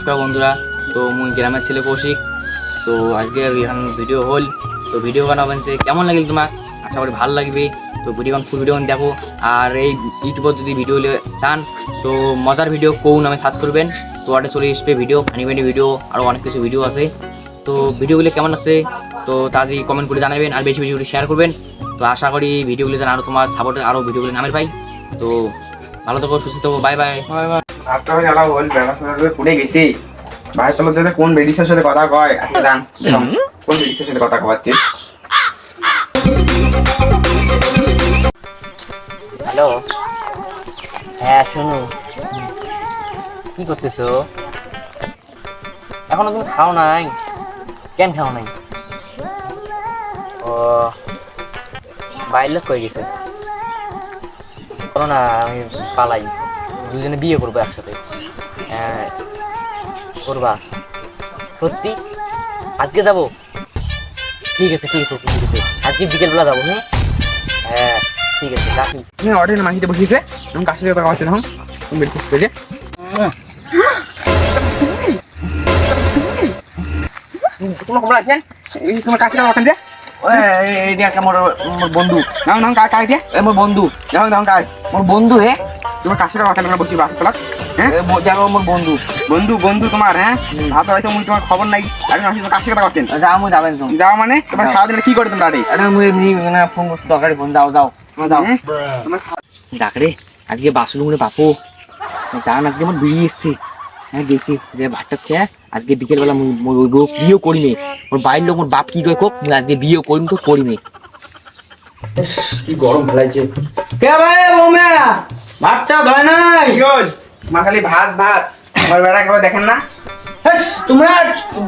নমস্কার বন্ধুরা। তো মুই গ্রামের ছেলে কৌশিক। তো আজকে এখন ভিডিও হল। তো ভিডিও বানাবেন যে কেমন লাগিল তোমার? আশা করি ভালো লাগবে। তো ভিডিও ফুল ভিডিও দেখো। আর এই ইউটিউবত যদি ভিডিও চান, তো মজার ভিডিও কোন নামে সার্চ করবেন? তো ওটা চলে আসবে ভিডিও ফানি ফানি ভিডিও আরও অনেক কিছু ভিডিও আছে। তো ভিডিওগুলো কেমন আছে তো তাড়াতাড়ি কমেন্ট করে জানাবেন। আর বেশি বেশি করে শেয়ার করবেন। তো আশা করি ভিডিওগুলো যেন আরও তোমার সাপোর্টে আরও ভিডিওগুলো নামের পাই। তো ভালো থাকো, সুস্থ থাকো বাই বাই বাই বাই বল পুড়ে গেছি। ভাই যাতে কোন বেডিসের সাথে কথা কয়? আচ্ছা জান কোন বেডিসের সাথে কথা কওয়াচ্ছে? হ্যালো। হ্যাঁ শোনো। কি করতেছো? এখনও তুমি খাও নাই? কেন খাও নাই? ও বাইরের লোক কয়ে গেছে? করো না আমি পালাই। দুজনে বিয়ে করব একসাথে হ্যাঁ করবা সত্যি আজকে যাব ঠিক আছে ঠিক আছে ঠিক আছে আজকে বিকেলবেলা যাব হ্যাঁ হ্যাঁ ঠিক আছে রাখি তুমি অর্ডার মাসিতে বসিয়েছে এবং কাছে কওয়াচ্ছে তখন কোন বেডিসের সাথে তোমার দিয়ে একটা বন্ধু বন্ধু বন্ধু হে তোমার কাছে ওখানে আমরা বসি বাস তোলা? হ্যাঁ? যাব মোর বন্ধু। বন্ধু বন্ধু তোমার হ্যাঁ? ভাত হয়তো মুই তোমার খবর নাই। আমি মাসি তোমার কাছে কথা কচ্ছেন যাও মুই যাবেন তো। যাও মানে? তোমার সারাদিন কি করে তোমরা আরে মুই এমনি না ফোন করতে দরকারি ফোন দাও দাও ডাক রে আজকে বাসুল মুড়ে বাপু। জান আজকে আমার বেরিয়ে এসছে। হ্যাঁ গেছি যে ভাতটা খেয়ে আজকে বিকেলবেলা বিয়েও করিনি। ওর বাড়ির লোক মোর বাপ কি কয় কোক আজকে বিয়েও করিনি তো করিনি। কি গরম ফেলাইছে। কে ভাই বৌমা? ভাতটা ধয় নাই। মা খালি ভাত ভাত। আমার বেড়া একবার দেখেন না? তোমরা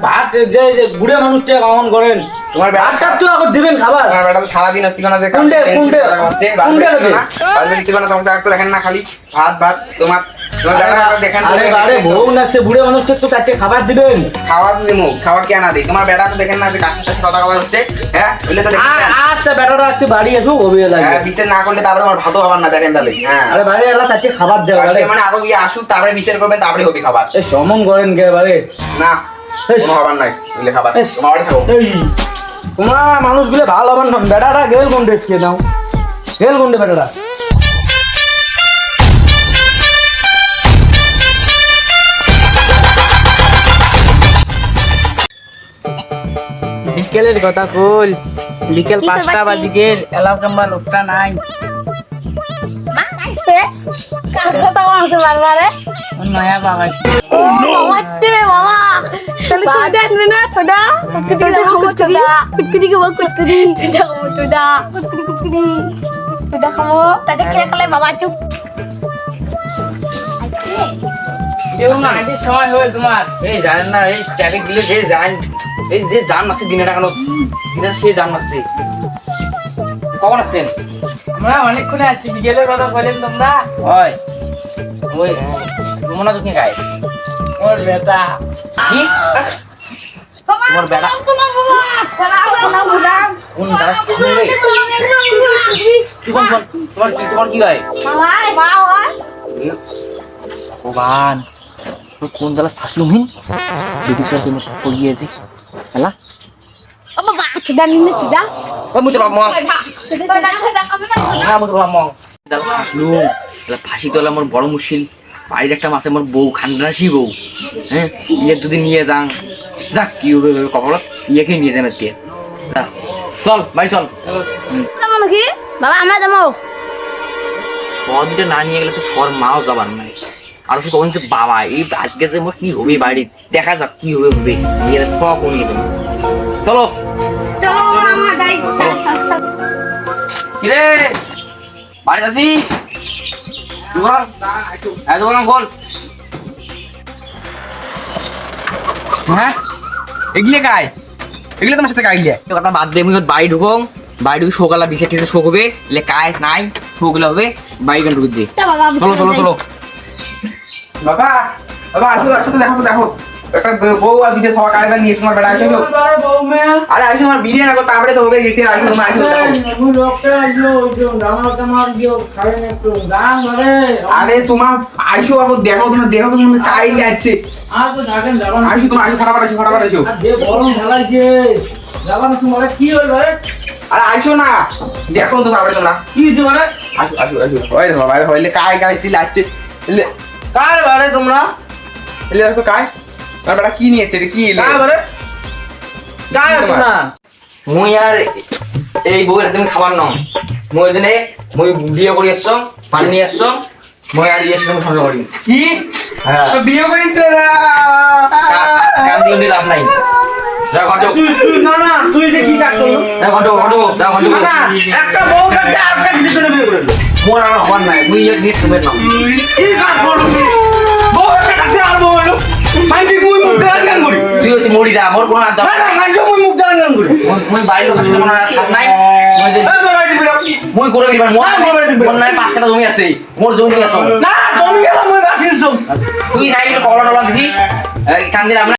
ভাত যে বুড়ে মানুষটা কখন করেন তোমার ভাতটা তো এখন দিবেন খাবার। আমার বেটা তো সারাদিন ঠিকানা যে কোনটে, কোনটে? কোনটে তোমাকে দেখেন না খালি। ভাত ভাত তোমার তোমার বেটা একবার দেখেন আরে আরে বউ নাচছে বুড়ে মানুষটা তো চারটে খাবার দিবেন খাওয়া তো দিমু খাবার কে না দিই। তোমার বেটা তো দেখেন না যে কাছে কাছে কথা কথা হচ্ছে হ্যাঁ? বললে তো দেখেন আচ্ছা বেটাটা আজকে বাড়ি আসুক অভিযোগ লাগে হ্যাঁ বিচার না করলে তারপরে আমার ভাতও হবার না দেখেন তাহলে হ্যাঁ। আরে বাড়ি এলা চারটে খাবার দেওয়া আরে। মানে আগে গিয়ে আসুক তারপরে বিচার করবেন তারপরে হবে খাবার। এই সমন করেন কে বাড়ি? না। কোনো হবার নাই খাবার। তোমার বাড়ি থাকো। এই মানুষগুলো ভালো হবেন না বেটাটা গেল কোন দেখছে নাও গেল কোন বেটাটা বিকেলের কথা কল বিকেল পাঁচটা করবা বা কি? বিকেল এলাম কিংবা লোকটা নাই। নয়া বাবা বাবা। চুপ। সময় হল তোমার। এই জানেন না এই ট্রাফিক জান। এই যে জান মাসে দিনে টাকানো এটা সে জান মাসে। কখন আসছেন? আমরা অনেকক্ষণ আছি বিকেলের কথা বলেন তোমরা। ওই ওই সুমনা তুমি গায়ে। ওর বেটা। কি? তোমার বেটা? তোমার কি তোমার কি গায়ে হয়। ভগবান তোর কোন দলা ফাসলুম? হিন দিদি ও বাবা ছোটা নিলে ছোটা ছোটা খাবে না হ্যাঁ মুই তোর মং দাদা ফাসলুম হেলা ফাঁসি তোলা মোর বড় মুশকিল বাড়ির একটা মাসে মোর বউ খানরাসি বউ হ্যাঁ ইয়ে যদি নিয়ে যাং যাক কি হবে হবে কপালত ইয়েকে নিয়ে যান আজকে যা, চল বাড়ি চল যাব নাকি বাবা আমরা যাব পদিটা না নিয়ে গেলে তো সর মাও যাবার নাই আর কি কখন বাবা এই আজকে যে কি হবে বাড়ি দেখা যাক কি হবে হবে। নিয়ে কখন নিয়ে চলো। চলো আমার গাড়ি কিরে বাড়ি দোকান হ্যাঁ দোকান খোল হ্যাঁ? এগুলো গায়। এগুলো তোমার সাথে গাইলে। তো কথা বাদ দে মুই বাড়ি ঢুকং বাড়ি ঢুকে শোকালা বিছে টিসে শোক হবে। লে কায় নাই শোকলা হবে। বাড়ি গান ঢুকে দে বাবা চলো চলো চলো। বাবা বাবা আসো আসো তো দেখো দেখো। একটা বউ আর দুটো নিয়ে তোমার বেড়া আসো আরে আসো আমার বিরিয়ানি না তারপরে তো হবে গেছে আসো তোমার আসো আরে তোমার আইসো বাবু দেখো তোমার দেখো তোমার টাইল যাচ্ছে। আইসো তোমার আইসো ফটাফট আসো ফটাফট আসো। কি হইল রে আরে আইসো না। দেখো তো তারপরে তোমরা। কি হইছে মানে? আসো আসো আসো। ওই দেখো ভাই হইলে কাই কাই চিল্লাচ্ছে। কার বারে তোমরা? এলে দেখো কাই আর বেটা কি নিয়েছে? এটা কি এলে? কার বারে? কার তোমরা? মুই আর এই বউয়ের তুমি খাবার নাও মুই ওই জন্যে মুই বিয়ে করে এসছো পানি নিয়ে এসছো মুই আর ইয়ে সঙ্গে সংসার করি। কি? হ্যাঁ। বিয়ে করে কান দিয়ে লাভ নাই। যা ঘটো না না তুই যে কি কাজ করল? যা ঘটো ঘটো যা ঘটো না একটা কিছু বিয়ে মোর হবার নাই মুই এক নিয়ে তুমি নাও কি কাজ করল বউ কাটতে আর বউ হলো। মাইন্ডি মুই মুখ গান গান করি। তুই হচ্ছে মরি যা মোর কোনো আর না দরকার না মুই মুখ গান গান করি। মুই- বাড়ির লোকের সাথে আর সাথ নাই। মুই করে দিবার মোর না। নাই পাঁচ কাটা জমি আছে। মোর জমি আসো না তুমি গেলাম মুই জম। তুই নাই কলা টলা দিছিস? কান দিলাম